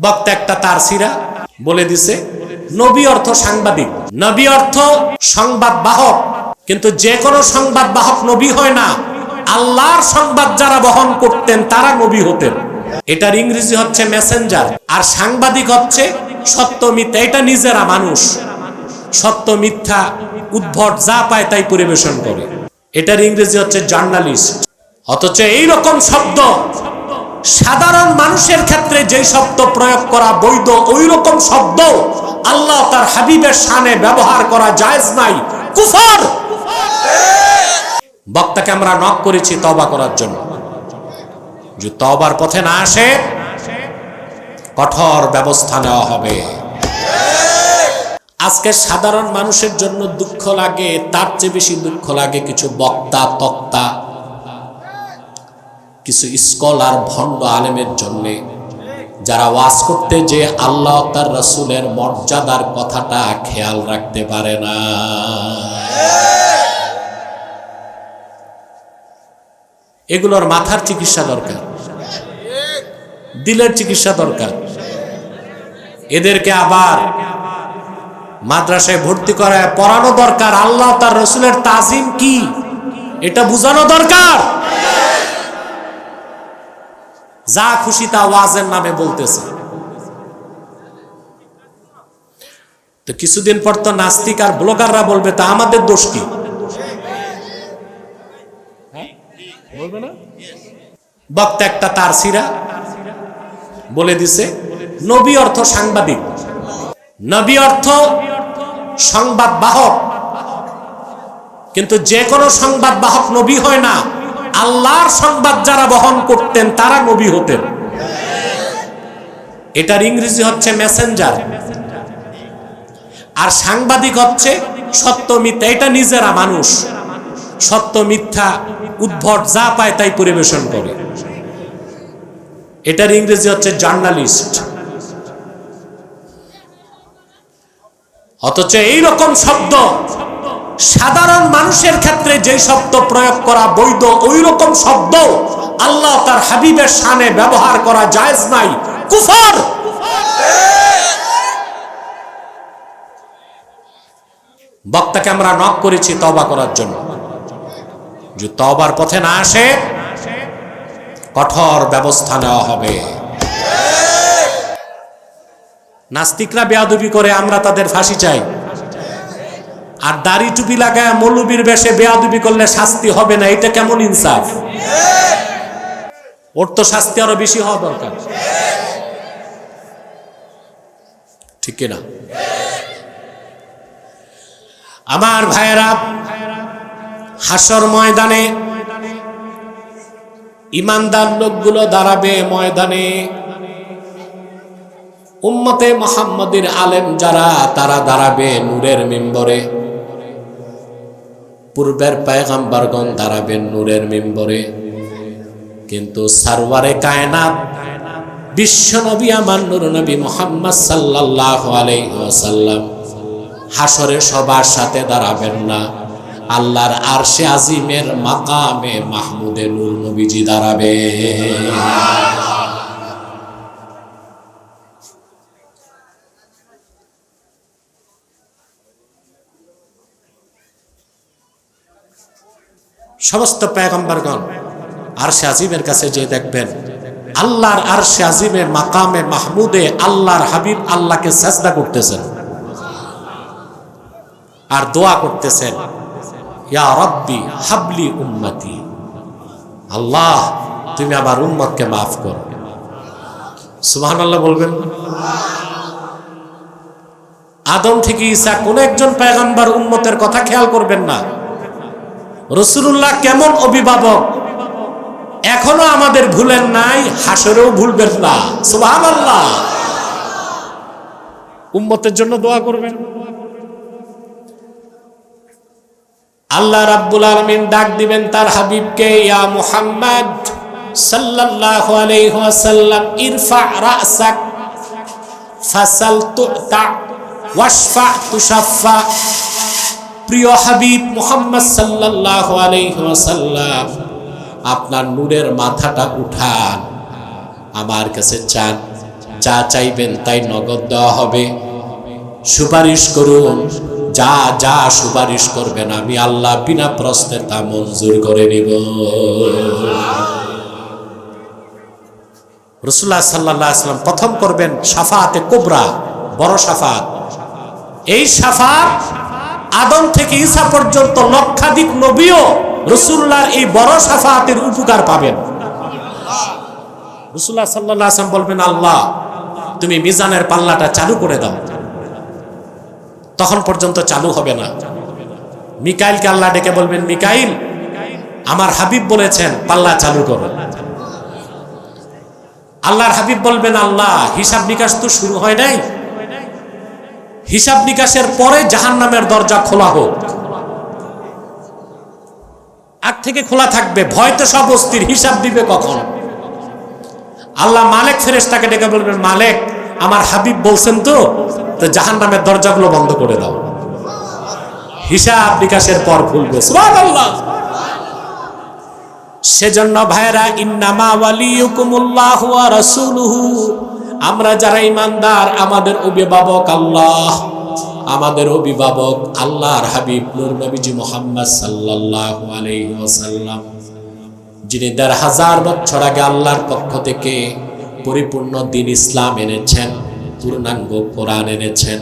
বক্তা একটা তার সিরা বলে দিছে, নবী অর্থ সাংবাদিক। নবী অর্থ সংবাদ বাহক। কিন্তু যে কোনো সংবাদ বাহক নবী হয় না। আল্লাহর সংবাদ যারা বহন করতেন, তারা নবী হতেন। এটার ইংরেজি হচ্ছে মেসেঞ্জার। আর সাংবাদিক হচ্ছে সত্য মিথ্যা, এটা নিজেরা মানুষ। সত্য মিথ্যা উদ্ভট, যা পায় তাই পরিবেশন করে। এটার ইংরেজি হচ্ছে জার্নালিস্ট। অথচ এই রকম শব্দ সাধারণ মানুষের ক্ষেত্রে যে শব্দ প্রয়োগ করা বৈধ ওই রকম শব্দ আল্লাহ তার হাবিবের সানে ব্যবহার করা জায়েজ নাই। কুফর! বক্তাকে আমরা নক করেছি তবা করার জন্য। যে তবার পথে না আসে, কঠোর ব্যবস্থা নেওয়া হবে। আজকে সাধারণ মানুষের জন্য দুঃখ লাগে, তার চেয়ে বেশি দুঃখ লাগে কিছু বক্তা, তক্তা কিছু স্কলার ভণ্ড আলেমের জন্য। যারা ওয়াজ করতে যে আল্লাহ তার রসুলের মর্যাদার কথাটা খেয়াল রাখতে পারে না। এগুলোর মাথার চিকিৎসা দরকার। দিলের চিকিৎসা দরকার। এদেরকে আবার মাদ্রাসায় ভর্তি করায় পড়ানো দরকার। আল্লাহ তার রসুলের তাজিম কি? এটা বুঝানো দরকার। যা খুশি তা ওয়াজের নামে বলতেছে। তো কিছুদিন পর তো নাস্তিক আর ব্লগাররা বলবে, তা আমাদের দোষ কি? বক্তা একটা তার সিরা বলে দিছে, নবী অর্থ সাংবাদিক, নবী অর্থ সংবাদ বাহক কিন্তু যে কোনো সংবাদ বাহক নবী হয় না। আল্লাহর সংবাদ যারা বহন করতেন, তারা নবী হতেন। এটার ইংরেজি হচ্ছে মেসেঞ্জার আর সাংবাদিক হচ্ছে সত্য মিথ্যা, এটা নিজেরা মানুষ। সত্য মিথ্যা উদ্ভট, যা পায় তাই পরিবেশন করে। এটার ইংরেজি হচ্ছে জার্নালিস্ট অথচ এই রকম শব্দ সাধারণ মানুষের ক্ষেত্রে যে শব্দ প্রয়োগ করা বৈধ ওই রকম শব্দ আল্লাহ তার হাবিবের সানে ব্যবহার করা জায়েজ নাই। কুফর! বক্তাকে আমরা নক করেছি তবা করার জন্য। যে তবার পথে না আসে, কঠোর ব্যবস্থা নেওয়া হবে। নাস্তিকরা বেয়াদবি করে, আমরা তাদের ফাঁসি চাই। আর দাড়ি টুপি লাগায় মৌলবীর বেশে বেয়াদবি করলে শাস্তি হবে না, এটা কেমন ইনসাফ? ওর তো শাস্তি আরও বেশি হওয়া দরকার। ঠিক না আমার ভাইয়েরা, হাসর ময়দানে ইমানদার লোকগুলো দাঁড়াবে ময়দানে। উম্মতে মোহাম্মদের আলেম যারা, তারা দাঁড়াবে নূরের মেম্বরে। পূর্বের পায়গাম্বারগণ দাঁড়াবেন নূরের মেম্বরে। কিন্তু সারওয়ারে কায়নাত বিশ্ব নবী আমার নূর নবী মোহাম্মদ সাল্লাহ আলাইসাল্লাম হাসরে সবার সাথে দাঁড়াবেন না। আল্লাহর আরশে আজিমের মাকামে মাহমুদে নূর নবীজি দাঁড়াবে। সমস্ত পেগম্বরগণ আরশে আজিমের কাছে যে দেখবেন, আল্লাহর আরশে আজিমের মাকামে মাহমুদে আল্লাহর হাবিব আল্লাহকে চেষ্টা করতেছেন। আর দোয়া করতেছেন, ইয়া হাবলি উম্মতি, আল্লাহ তুমি আমার উম্মতকে মাফ করো। সুবহান আল্লাহ বলবেন, আদম থেকে ঈসা কোন একজন পেগম্বর উম্মতের কথা খেয়াল করবেন না। রসুল্লাহ কেমন অভিভাবক? এখনও আমাদের ভুলেন নাই, হাসরেও ভুলবেন না। আল্লাহ উম্মতের জন্য দোয়া করবেন। আল্লাহ রাব্বুল আলামিন ডাক দিবেন তার হাবিবকে, ইয়া মুহাম্মদ সাল্লাল্লাহু আলাইহি ওয়াসাল্লাম, ইরফা রাসাক ফাসাল তুতা, ওয়াশফা তুশাফা প্রিয় হাবিব মুহাম্মদ ওয়াসাল্লাম, আপনার নূরের মাথাটা উঠান, আমার কাছে চান, যা চাইবেন তাই নগদ দেওয়া হবে। সুপারিশ করুন, যা যা সুপারিশ করবেন আমি আল্লাহ বিনা প্রশ্নে তা মঞ্জুর করে নিব। রসুল্লাহ সাল্লাহ আসলাম প্রথম করবেন সাফাতে কোবরা, বড় সাফাত এই সাফাত আদম থেকে ঈসা পর্যন্ত লক্ষাধিক নবীও রসুল্লাহর এই বড় সাফাতের উপকার পাবেন। রসুল্লাহ সাল্লাহ বলবেন, আল্লাহ, তুমি মিজানের পাল্লাটা চালু করে দাও। তখন পর্যন্ত চালু হবে না। মিকাইলকে আল্লাহ ডেকে বলবেন, মিকাইল, আমার হাবিব বলেছেন, পাল্লা চালু করো। আল্লাহর হাবিব বলবেন, আল্লাহ, হিসাব নিকাশ তো শুরু হয় নাই। হিসাব নিকাশের পরে জাহান নামের দরজা খোলা হোক। আগ থেকে খোলা থাকবে, ভয় তো সব অস্থির, হিসাব দিবে কখন? আল্লাহ মালেক ফেরেশতাকে ডেকে বলবেন, মালেক, আমার হাবিব বলছেন তো জাহান নামের দরজাগুলো বন্ধ করে দাও। হিসাব নিকাশের পর খুলবে সেজন্য ভাইরা ইন্নামা ওয়ালিয়ুকুমুল্লাহ ওয়া রাসূলুহু। আমরা যারা ইমানদার, আমাদের অভিভাবক আল্লাহ। আমাদের অভিভাবক আল্লাহর হাবিব নূর নবীজি মুহাম্মদ সাল্লাল্লাহু আলাইহি ওয়াসাল্লাম, যিনি দেড় হাজার বছর আগে আল্লাহর পক্ষ থেকে পরিপূর্ণ দিন ইসলাম এনেছেন, পূর্ণাঙ্গ কোরআন এনেছেন।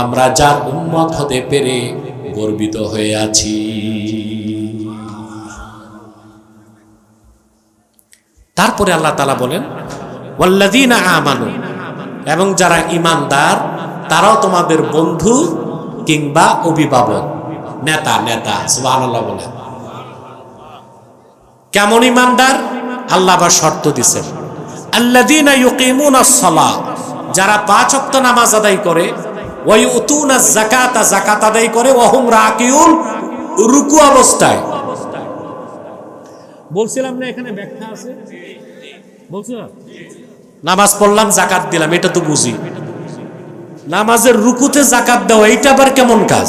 আমরা যার উম্মত হতে পেরে গর্বিত হয়ে আছি। তারপরে আল্লাহ তালা বলেন আমানু। এবং যারা ইমানদার তারাও তোমাদের বন্ধু কিংবা অভিভাবক। নেতা নেতা, সুবহানাল্লাহ বলেন কেমন ইমানদার আল্লাহ আবার শর্ত সালাহ যারা পাঁচ ওয়াক্ত নামাজ আদায় করে ওয়াই উতুনা জাকাতা জাকাত আদায় করে, ওয়াহুম রাকিউন রুকু অবস্থায়। বলছিলাম না এখানে ব্যাখ্যা আছে? বলছিলাম নামাজ পড়লাম, জাকাত দিলাম, এটা তো বুঝি। নামাজের রুকুতে জাকাত দেওয়া এটা আবার কেমন কাজ?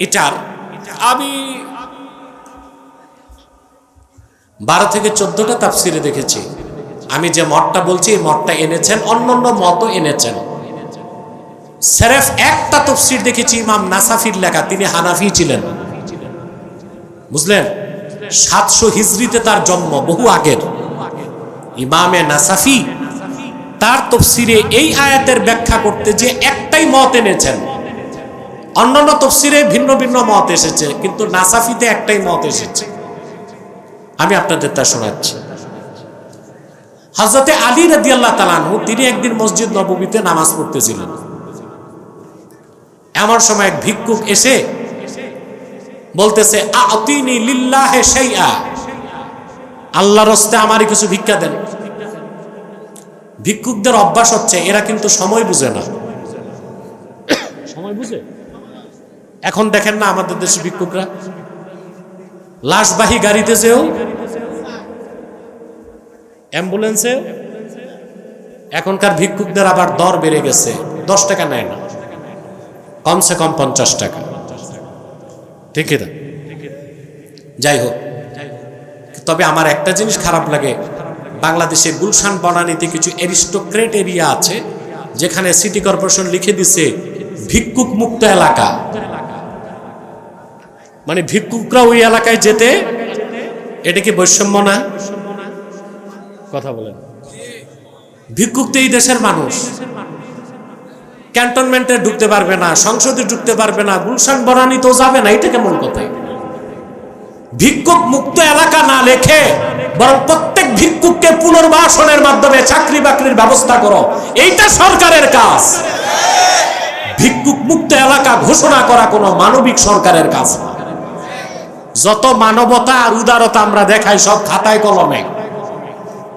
এটার আমি বারো থেকে চোদ্দটা তাফসিরে দেখেছি। আমি যে মঠটা বলছি, এই মতটা এনেছেন অন্য অন্য মতও এনেছেন। সেরেফ একটা তফসির দেখেছি, ইমাম নাসাফির লেখা, তিনি হানাফি ছিলেন। বুঝলেন? সাতশো হিজড়িতে তার জন্ম, বহু আগের। ইমামে নাসাফি, তার তফসিরে এই আয়াতের ব্যাখ্যা করতে যে একটাই মত এনেছেন। অন্যান্য তফসিরে ভিন্ন ভিন্ন মত এসেছে, কিন্তু নাসাফিতে একটাই মত এসেছে। আমি আপনাদের তা শোনাচ্ছি। হজরতে আলী রাদি আল্লাহ তালানহু তিনি একদিন মসজিদ নবমীতে নামাজ পড়তেছিলেন। এমন সময় এক ভিক্ষুক এসে বলতেছে, আতিনি লিল্লাহে শাইআ। আল্লাহর রস্তে আমারই কিছু ভিক্ষা দেন। ভিক্ষুকদের অভ্যাস হচ্ছে এরা কিন্তু সময় বুঝে না। সময় বুঝে? এখন দেখেন না আমাদের দেশে ভিক্ষুকরা। লাশবাহী গাড়িতে যেও অ্যাম্বুলেন্সে এখনকার ভিক্ষুকদের আবার দর বেড়ে গেছে দশ টাকা নেয় না। কমসে কম পঞ্চাশ টাকা। ঠিক না? যাই হোক তবে আমার একটা জিনিস খারাপ লাগে। বাংলাদেশে গুলশান বনানীতে কিছু অ্যারিস্টোক্রেট এরিয়া আছে, যেখানে সিটি কর্পোরেশন লিখে দিছে, ভিক্ষুক মুক্ত এলাকা। মানে ভিক্ষুকরা ওই এলাকায় যেতে এটা কি বৈষম্য না? কথা বলেন। ভিক্ষুক তো এই দেশের মানুষ। ক্যান্টনমেন্টে ঢুকতে পারবে না, সংসদে ঢুকতে পারবে না, গুলশান বনানি তো যাবে না, এটা কেমন কথা? ভিক্ষুক মুক্ত এলাকা না লেখে বরং প্রত্যেক ভিক্ষুককে পুনর্বাসনের মাধ্যমে চাকরি বাকরির ব্যবস্থা করো। এইটা সরকারের কাজ। ভিক্ষুক মুক্ত এলাকা ঘোষণা করা কোনো মানবিক সরকারের কাজ যত মানবতা আর উদারতা আমরা দেখাই, সব খাতায় কলমে।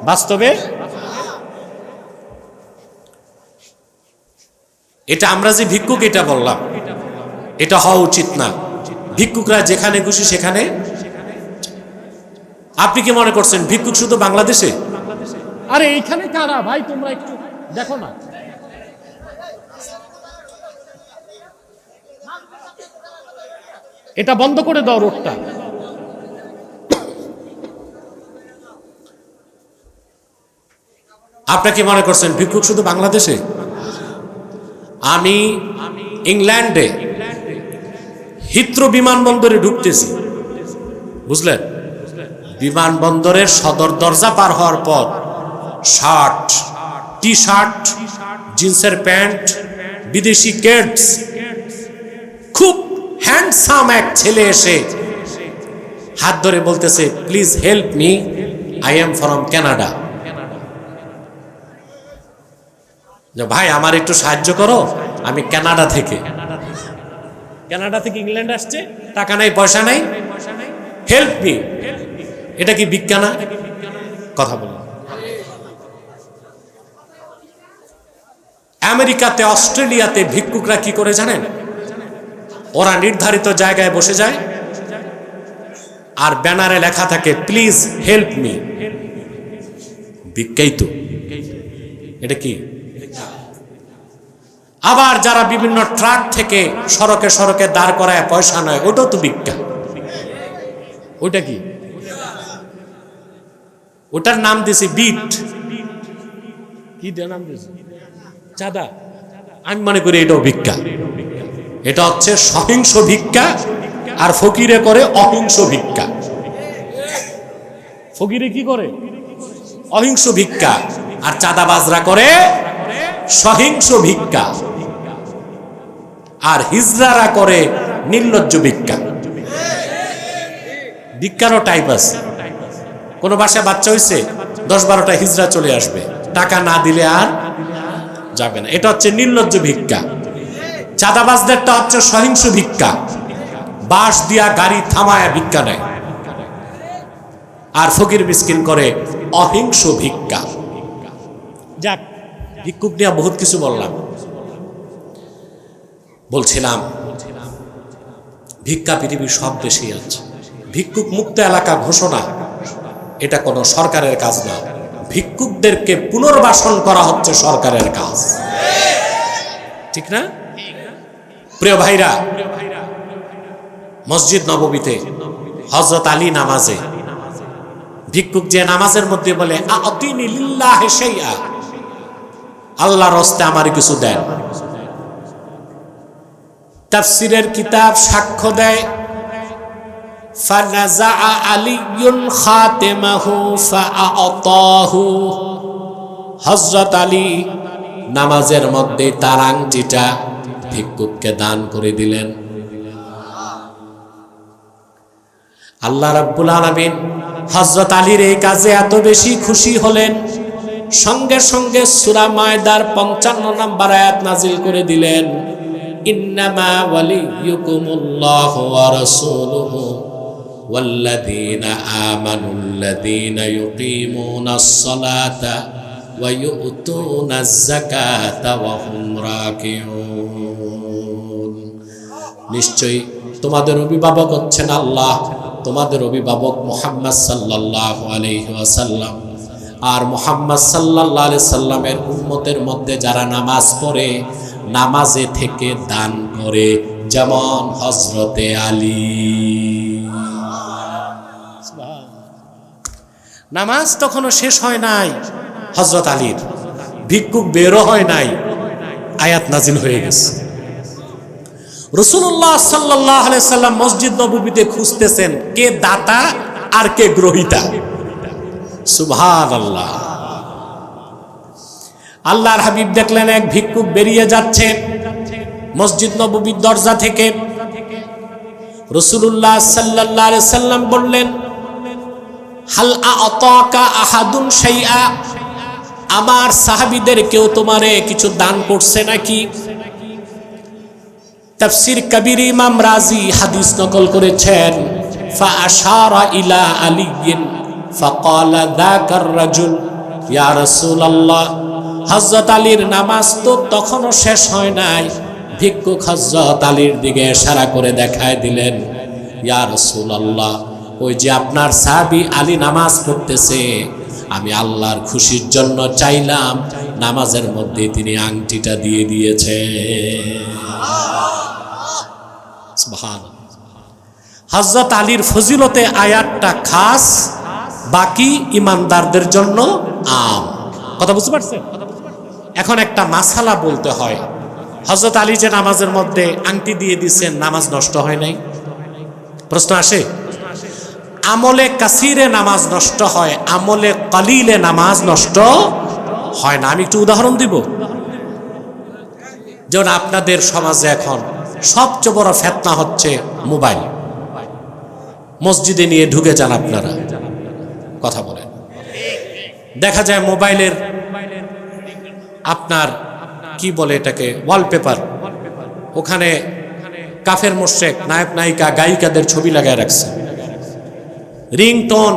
বাস্তবে? এটা আমরা যে ভিক্ষুক, এটা বললাম। এটা হওয়া উচিত না। ভিক্ষুকরা যেখানে খুশি সেখানে আপনি কি মনে করছেন ভিক্ষুক শুধু বাংলাদেশে? আরে এইখানে কারা? ভাই তোমরা একটু দেখো না। এটা বন্ধ করে দাও রোডটা। আপনি কি মনে করছেন ভিক্ষুক শুধু বাংলাদেশে? আমি ইংল্যান্ডে হিত্রো বিমানবন্দরে ঢুকতেছি। বুঝলেন? বিমানবন্দরের সদর দরজা পার হওয়ার পর শার্ট টি শার্ট জিন্সের প্যান্ট, বিদেশি কেটস খুব হ্যান্ডসাম এক ছেলে এসে হাত ধরে বলতেছে, please help me, I am from Canada যে, ভাই, আমার একটু সাহায্য করো, আমি কানাডা থেকে। কানাডা থেকে ইংল্যান্ড আসছে, টাকা নাই, পয়সা নাই। হেল্প মি এটা কি বিজ্ঞান? কথা বলুন। আমেরিকাতে, অস্ট্রেলিয়াতে ভিক্ষুকরা কি করে জানেন? ওরা নির্ধারিত জায়গায় বসে যায় আর ব্যানারে লেখা থাকে, প্লিজ হেল্প মি। ভিক্ষাই তো এটা কি? আবার যারা বিভিন্ন ট্রাক থেকে সড়কে সড়কে দাঁড় করায়, পয়সা নয়, ওটাও তো ভিক্ষা ওটা কি? ওটার নাম দিয়েছি বিট। কি নাম দিয়েছি? চাঁদা। আমি মনে করি এটাও ভিক্ষা। এটা হচ্ছে সহিংস ভিক্ষা আর ফকিরে করে অহিংস ভিক্ষা। ফকিরে কি করে? অহিংস ভিক্ষা আর চাঁদাবাজরা করে সহিংস ভিক্ষা। আর হিজরারা করে নির্লজ্জ ভিক্ষা। ভিক্ষারও টাইপ আছে। কোনো বাসায় বাচ্চা হয়েছে দশ বারোটা হিজরা চলে আসবে। টাকা না দিলে আর যাবে না। এটা হচ্ছে নির্লজ্জ ভিক্ষা। চাঁদাবাজদেরটা হচ্ছে সহিংস ভিক্ষা। বাঁশ দিয়া গাড়ি থামায় ভিক্ষা নেয়। আর ফকির মিসকিন করে অহিংস ভিক্ষা। যাক, ভিক্ষুক নিয়ে বহুত কিছু বললাম। বলছিলাম, ভিক্ষা পৃথিবীর সব দেশেই আছে। ভিক্ষুক মুক্ত এলাকা ঘোষণা। এটা কোনো সরকারের কাজ না। ভিক্ষুকদেরকে পুনর্বাসন করা হচ্ছে সরকারের কাজ। ঠিক না? প্রিয় ভাইরা, মসজিদ নববীতে হজরত আলী নামাজে ভিক্ষুক যে নামাজের মধ্যে বলে আল্লাহর হস্তে আমার কিছু দেন। তাফসিরের কিতাব সাক্ষ্য দেয় فنزع علي خاتمه فأعطاه হজরত আলী নামাজের মধ্যে তার আংটিটা ভিক্ষুককে দান করে দিলেন আল্লাহ রাব্বুল আলামিন হজরত আলীর এই কাজে এত বেশি খুশি হলেন সঙ্গে সঙ্গে সূরা মায়দার পঞ্চান্ন নম্বর আয়াত নাজিল করে দিলেন ইন্নামা ওয়ালিয়ুকুমুল্লাহু ওয়া রাসূলুহু والذين آمنوا الذين يقيمون الصلاة ويؤتون الزكاة وهم راكعون নিশ্চয়ই তোমাদের অভিভাবক হচ্ছেন আল্লাহ তোমাদের অভিভাবক মোহাম্মদ সাল্লাহ আলহি ওয়াসাল্লাম আর মোহাম্মদ সাল্লাহ আলি সাল্লামের উম্মতের মধ্যে যারা নামাজ পড়ে নামাজে থেকে দান করে যেমন হজরতে আলী নামাজ তখনও শেষ হয় নাই। হজরত আলীর ভিক্ষুক বেরো হয় নাই। আয়াত নাজিল হয়ে গেছে। রসুল্লাহ সাল্লাহ সাল্লাম মসজিদ নবীতে খুঁজতেছেন কে দাতা আর কে গ্রহিতা। সুভান আল্লাহ আল্লাহর হাবিব দেখলেন এক ভিক্ষুক বেরিয়ে যাচ্ছে মসজিদ নবীর দরজা থেকে। রসুল্লাহ সাল্লাহ সাল্লাম বললেন আহাদুন আমার সাহাবিদের কেউ তোমারে কিছু দান করছে নাকি? তফসির কবির ইমাম রাজি হাদিস নকল করেছেন, ফা ইলা ইয়া নামাজ তো তখনও শেষ হয় নাই, ভিক্ষুক হযরত আলীর দিকে ইশারা করে দেখায় দিলেন, ইয়া আল্লাহ ওই যে আপনার সাহাবি আলী নামাজ পড়তেছে, আমি আল্লাহর খুশির জন্য চাইলাম, নামাজের মধ্যে তিনি আংটিটা দিয়ে দিয়েছে। হজরত আলীর ফজিলতে আয়াতটা খাস, বাকি ইমানদারদের জন্য আম। কথা বুঝতে পারছেন? এখন একটা মাসালা বলতে হয়। হজরত আলী যে নামাজের মধ্যে আংটি দিয়ে দিচ্ছেন নামাজ নষ্ট হয় নাই? প্রশ্ন আসে? আমলে কাসিরে নামাজ নষ্ট হয়, আমলে কলিলে নামাজ নষ্ট হয় না। আমি একটু উদাহরণ দিব? যেমন আপনাদের সমাজে এখন সবচেয়ে বড় ফেতনা হচ্ছে মোবাইল। মসজিদে নিয়ে ঢুকে যান আপনারা। কথা বলেন। দেখা যায় মোবাইলের আপনার, কি বলে এটাকে ওয়ালপেপার ওখানে কাফের মোশেক নায়ক নায়িকা, গায়িকাদের ছবি লাগায় রাখছে। রিংটোন,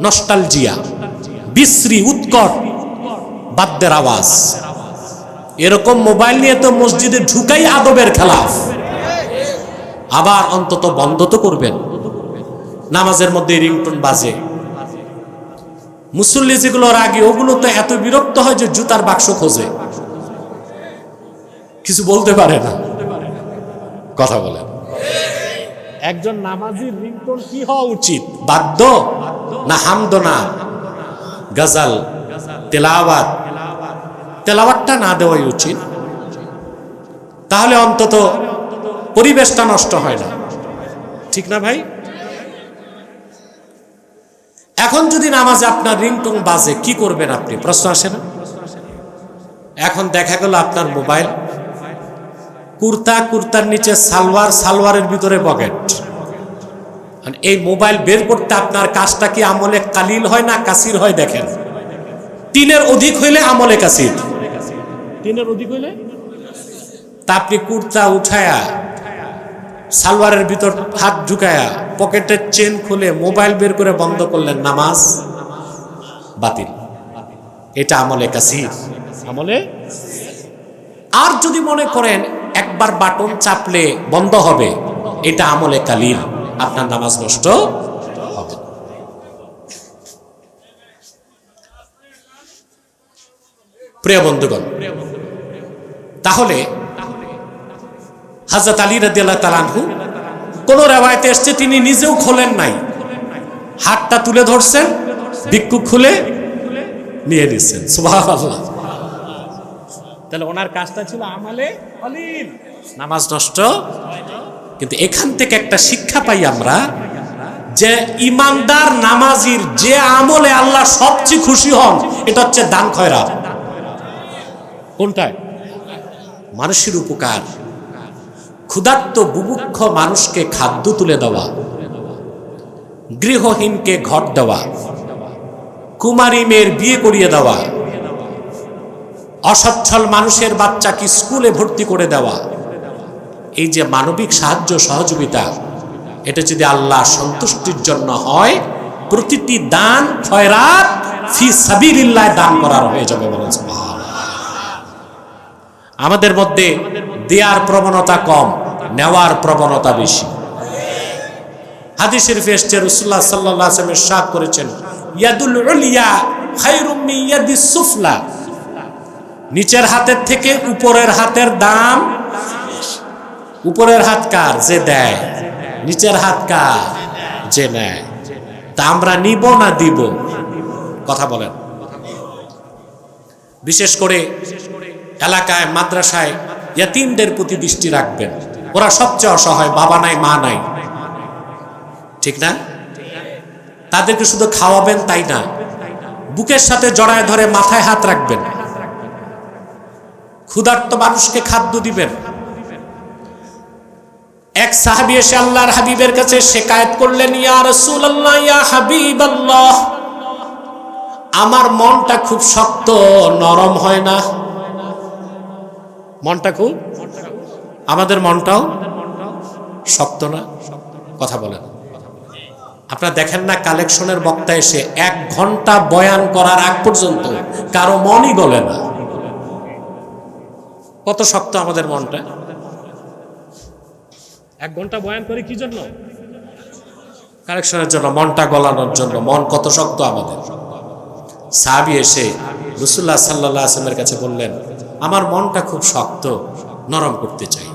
নস্টালজিয়া, বিশ্রী উৎকট, বাদ্যের আওয়াজ। এরকম মোবাইল নিয়ে তো মসজিদে ঢুকাই আদবের খেলাফ। আবার অন্তত বন্ধ তো করবেন। নামাজের মধ্যে রিংটন বাজে। মুসল্লি যেগুলোর আগে ওগুলো তো এত বিরক্ত হয় যে জুতার বাক্স খোঁজে। কিছু বলতে পারে না। কথা বলেন। একজন নামাজির রিংটোন কি হওয়া উচিত? বাদ্য না হামদনা? গজাল? তেলাওয়াত? তেলাওয়াতটা না দেওয়াই উচিত। তাহলে অন্তত পরিবেশটা নষ্ট হয় না। ঠিক না ভাই? এখন যদি নামাজে আপনার রিংটং বাজে কি করবেন আপনি? প্রশ্ন আসে না? এখন দেখা গেল আপনার মোবাইল। কুর্তা কুর্তার নিচে সালোয়ার সালোয়ারের ভিতরে পকেট। এই মোবাইল বের করতে আপনার কাজটা কি আমলে কালিল হয় না কাসির হয় দেখেন। তিনের অধিক হইলে আমলে কাসির। তিনের অধিক হইলে? তা আপনি কুর্তা উঠায়া সালোয়ারের ভিতর হাত ঢুকায়া পকেটের চেন খুলে মোবাইল বের করে বন্ধ করলেন নামাজ বাতিল। এটা আমলে কাসির। আমলে? আর যদি মনে করেন একবার বাটন চাপলে বন্ধ হবে। এটা আমলে কালিল। আপনার নামাজ নষ্ট হবে। প্রিয় বন্ধুগণ, তাহলে হাজরত আলী রাদিয়াল্লাহু তাআলাহু কোন রেওয়ায়তে এসছে তিনি নিজেও খোলেন নাই। হাতটা তুলে ধরছেন ভিক্ষু খুলে নিয়ে নিচ্ছেন সুবহানাল্লাহ। তাহলে ওনার কাজটা ছিল আমালে অলিল। নামাজ নষ্ট। কিন্তু এখান থেকে একটা শিক্ষা পাই আমরা যে ইমানদার নামাজির যে আমলে আল্লাহ সবচেয়ে খুশি হন এটা হচ্ছে দান খয়রাত কোনটায়? মানুষের উপকার। ক্ষুধার্ত বুভুক্ষ মানুষকে খাদ্য তুলে দেওয়া। গৃহহীনকে ঘর দেওয়া। কুমারী মেয়ের বিয়ে করিয়ে দেওয়া। অসচ্ছল মানুষের বাচ্চাকে স্কুলে ভর্তি করে দেওয়া। এই যে মানবিক সাহায্য সহযোগিতা, এটা যদি আল্লাহ সন্তুষ্টির জন্য হয়, প্রতিটি দান খয়রাত ফি সাবিলিল্লাহ দান করার হয়ে যাবে আমাদের মধ্যে দেয়ার প্রবণতা কম, নেওয়ার প্রবণতা বেশি। হাদিস শরীফে এসছে রাসূলুল্লাহ সাল্লাল্লাহু আলাইহি ওয়াসাল্লাম ইরশাদ করেছেন, ইয়াদুল উলিয়া খায়রুম সুফলা। নিচের হাতের থেকে উপরের হাতের দাম? উপরের হাত কার? যে দেয়। নিচের হাত কার? যে নেয়। তা আমরা নিব না দিব? কথা বলেন। বিশেষ করে এলাকায়, মাদ্রাসায় ইয়াতিমদের প্রতি দৃষ্টি রাখবেন। ওরা সবচেয়ে অসহায়, বাবা নাই, মা নাই। ঠিক না? তাদেরকে শুধু খাওয়াবেন তাই না? বুকের সাথে জড়ায় ধরে মাথায় হাত রাখবেন। ক্ষুধার্ত মানুষকে খাদ্য দিবেন। এক সাহাবি এসে আল্লাহর হাবিবের কাছে শেকায়ত করলেন আমার মনটা খুব শক্ত, নরম হয় না? মনটা খুব? আমাদের মনটাও শক্ত না? কথা বলেন। আপনারা দেখেন না, কালেকশনের বক্তা এসে এক ঘণ্টা বয়ান করার আগ পর্যন্ত কারও মনই গলে না। কত শক্ত আমাদের মনটা? এক ঘণ্টা বয়ান করে কি জন্য? কালেকশনের জন্য মনটা গলানোর জন্য মন কত শক্ত আমাদের। সাহাবি এসে রসুল্লাহ সাল্লাহ আসলামের কাছে বললেন আমার মনটা খুব শক্ত নরম করতে চাই।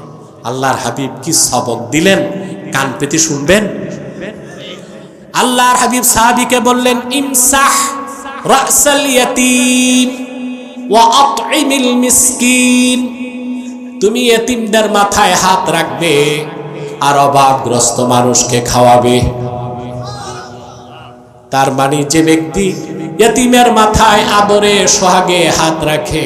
আল্লাহর হাবিব কি সবক দিলেন? কান পেতে শুনবেন? আল্লাহর হাবিব সাহাবিকে বললেন ইমসাহ রাসাল ইয়াতীম ওয়া আতইমিল মিসকিন। তুমি এতিমদের মাথায় হাত রাখবে আর অভাবগ্রস্ত মানুষকে খাওয়াবে। তার মানে যে ব্যক্তি এতিমের মাথায় আদরে, সোহাগে হাত রাখে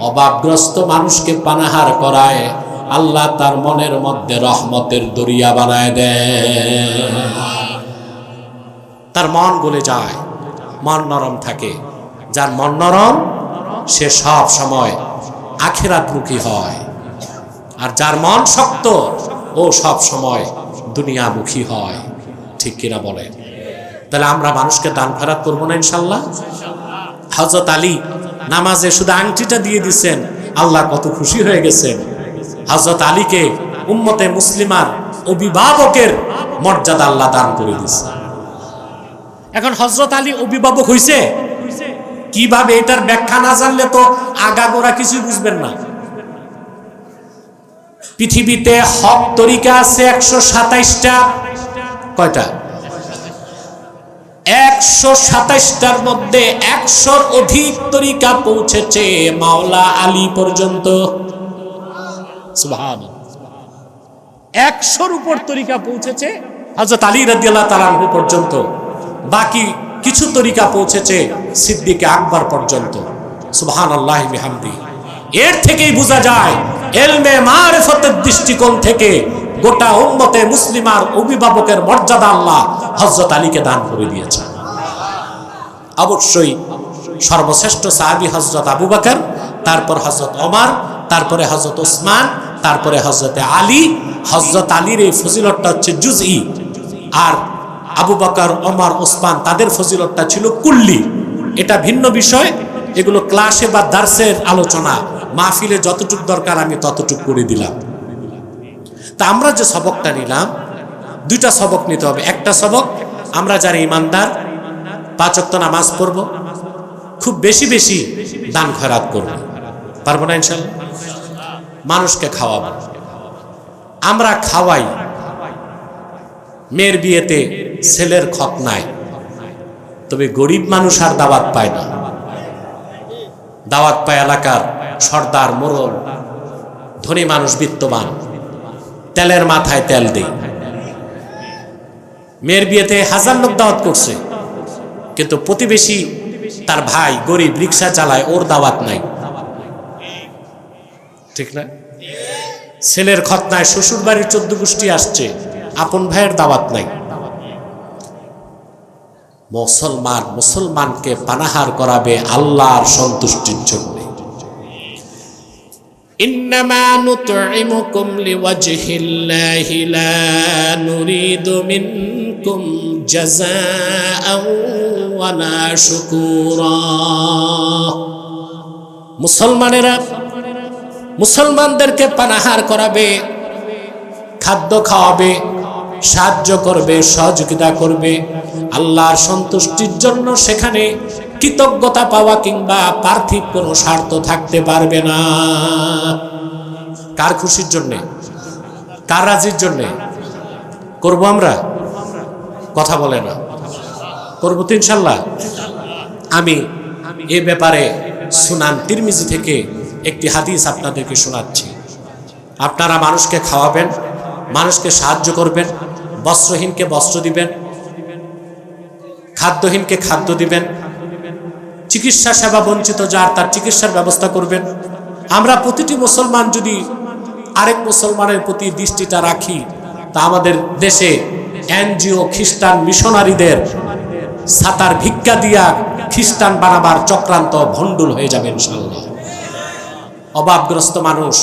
অভাবগ্রস্ত মানুষকে পানাহার করায়, আল্লাহ তার মনের মধ্যে রহমতের দরিয়া বানায় দেয়। তার মন গলে যায়, মন নরম থাকে। যার মন নরম, সে সব সময় আখেরাতমুখী হয়। আর যার মন শক্ত, ও সব সময় দুনিয়ামুখী হয়। ঠিক কিনা বলেন? তাহলে আমরা মানুষকে দান ফেরাত করব না ইনশাল্লাহ? হজরত আলী নামাজে শুধু আংটিটা দিয়ে দিছেন, আল্লাহ কত খুশি হয়ে গেছেন। হজরত আলীকে উম্মতে মুসলিমার অভিভাবকের মর্যাদা আল্লাহ দান করে দিছে এখন হজরত আলী অভিভাবক হইছে? কীভাবে এটার ব্যাখ্যা না জানলে তো আগাগোড়া কিছুই বুঝবেন না। পৃথিবীতে হক তরিকা আছে একশো সাতাইশটা। কয়টা? একশো সাতাইশটার মধ্যে একশোর অধিক তরিকা পৌঁছেছে মাওলা আলী পর্যন্ত। একশোর উপর তরিকা পৌঁছেছে হজরত আলী রাদিয়াল্লাহ তালানহু পর্যন্ত। বাকি কিছু তরিকা পৌঁছেছে সিদ্দিকে আকবর পর্যন্ত। সুবহান আল্লাহ বিহামদি। এর থেকেই বোঝা যায়, এলমে মারেফতের দৃষ্টিকোণ থেকে গোটা উম্মতে মুসলিমার অভিভাবকের মর্যাদা আল্লাহ হজরত আলীকে দান করে দিয়েছেন। অবশ্যই সর্বশ্রেষ্ঠ সাহাবি হজরত আবু বাকর, তারপর হজরত ওমর, তারপরে হজরত ওসমান, তারপরে হজরত আলী হজরত আলীর এই ফজিলতটা হচ্ছে জুজই। আর আবু বকর, ওমর, ওসমান, তাদের ফজিলতটা ছিল কুল্লি। এটা ভিন্ন বিষয়, এগুলো ক্লাসে বা দার্সের আলোচনা। মাহফিলে যতটুক দরকার আমি ততটুক করে দিলাম। তা আমরা যে সবকটা নিলাম, দুইটা সবক নিতে হবে। একটা সবক আমরা যারা ইমানদার পাঁচক্ত নামাজ পড়ব, খুব বেশি বেশি দান খয়রাত করব। পারব না ইনশাল্লাহ? মানুষকে খাওয়াবো। আমরা খাওয়াই, মেয়ের বিয়েতে ছেলের খত নাই। তবে গরিব মানুষ আর দাওয়াত পায় না। দাওয়াত পায় এলাকার সর্দার মোরল, ধনী মানুষ বিত্তবান, তেলের মাথায় তেল দেই। মেয়ের বিয়েতে হাজার লোক দাওয়াত করছে, কিন্তু প্রতিবেশী তার ভাই গরিব রিক্সা চালায়, ওর দাওয়াত নাই। ঠিক না? ছেলের খতনায় শ্বশুর বাড়ির চোদ্দ গোষ্ঠী আসছে, আপন ভাইয়ের দাওয়াত নাই। মুসলমান মুসলমানকে পানাহার করাবে আল্লাহর সন্তুষ্টির জন্য। إنما نطعمكم لوجه الله لا نريد منكم جزاء ولا شكورا মুসলমানেরা মুসলমানদেরকে পানাহার করাবে খাদ্য খাওয়াবে সাহায্য করবে সহযোগিতা করবে আল্লাহর সন্তুষ্টির জন্য সেখানে কৃতজ্ঞতা পাওয়া কিংবা পার্থিব কোনো স্বার্থ থাকতে পারবে না। কার খুশির জন্যে? কার রাজির জন্যে? করব আমরা? কথা বলে না। করব তো ইনশাল্লাহ। আমি এ ব্যাপারে সুনান তিরমিজি থেকে একটি হাদিস আপনাদেরকে শোনাচ্ছি। আপনারা মানুষকে খাওয়াবেন, মানুষকে সাহায্য করবেন, বস্ত্রহীনকে বস্ত্র দিবেন, খাদ্যহীনকে খাদ্য দিবেন চিকিৎসা সেবা বঞ্চিত যার তার চিকিৎসার ব্যবস্থা করবেন। আমরা প্রতিটি মুসলমান যদি আরেক মুসলমানের প্রতি দৃষ্টিটা রাখি তা আমাদের দেশে এনজিও খ্রিস্টান মিশনারিদের সাতার ভিক্ষা দিয়া খ্রিস্টান বানাবার চক্রান্ত ভণ্ডুল হয়ে যাবে ইনশাল্লাহ অভাবগ্রস্ত মানুষ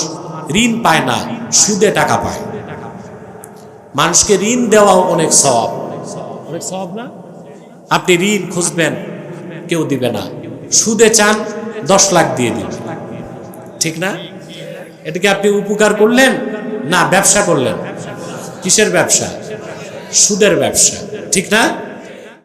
ঋণ পায় না সুদে টাকা পায়। মানুষকে ঋণ দেওয়াও অনেক সব অনেক সব না? আপনি ঋণ খুঁজবেন কেউ দিবে না। সুদে চান, দশ লাখ দিয়ে দিবে। ঠিক না? এটাকে আপনি উপকার করলেন? না, ব্যবসা করলেন। কিসের ব্যবসা? সুদের ব্যবসা। ঠিক না?